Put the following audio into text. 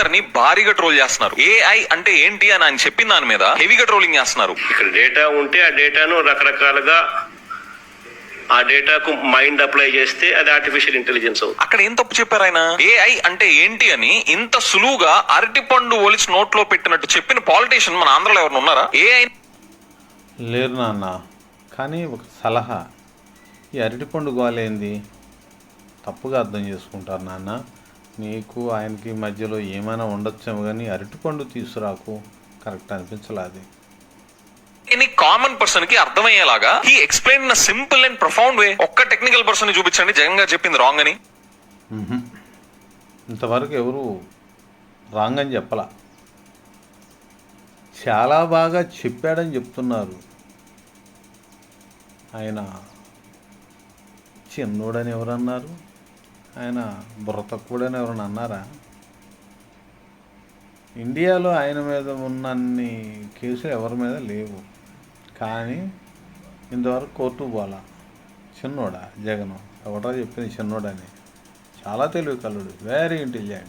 ట్విట్టర్ని భారీగా ట్రోల్ చేస్తున్నారు. ఏఐ అంటే ఏంటి అని ఆయన చెప్పిన దాని మీద హెవీగా ట్రోలింగ్ చేస్తున్నారు. ఇక్కడ డేటా ఉంటే ఆ డేటాను రకరకాలుగా ఆ డేటాకు మైండ్ అప్లై చేస్తే అది ఆర్టిఫిషియల్ ఇంటెలిజెన్స్ అవుతుంది. అక్కడ ఏం తప్పు చెప్పారు ఆయన? ఏఐ అంటే ఏంటి అని ఇంత సులువుగా అరటిపండు ఒలిచి నోట్లో పెట్టినట్టు చెప్పిన పాలిటీషియన్ మన ఆంధ్రలో ఎవరు ఉన్నారా? ఏఐ లేరు నాన్న. కానీ ఒక సలహా. ఈ అరటిపండు గోలేంది? తప్పుగా అర్థం చేసుకుంటారు నాన్న. నీకు ఆయనకి మధ్యలో ఏమైనా ఉండొచ్చేమో కానీ అరటిపండు తీసుకురాకు. కరెక్ట్ అనిపించలేదు ఎనీ కామన్ పర్సన్కి అర్థమయ్యేలాగా he explain in simple and profound way ఒక్క టెక్నికల్ పర్సన్ చూపించండి. జగన్ గారు చెప్పింది రాంగ్ అని. ఇంతవరకు ఎవరు రాంగ్ అని చెప్పలా. చాలా బాగా చెప్పాడని చెప్తున్నారు. ఆయన చిన్నోడని ఎవరన్నారు? ఆయన బుర్ర తక్కువడని ఎవరైనా అన్నారా? ఇండియాలో ఆయన మీద ఉన్నన్ని కేసులు ఎవరి మీద లేవు. కానీ ఇంతవరకు కోర్టు పోలా చిన్నోడా? జగన్. ఎవడో చెప్పింది చిన్నోడని. చాలా తెలివి కల్లుడు. Very intelligent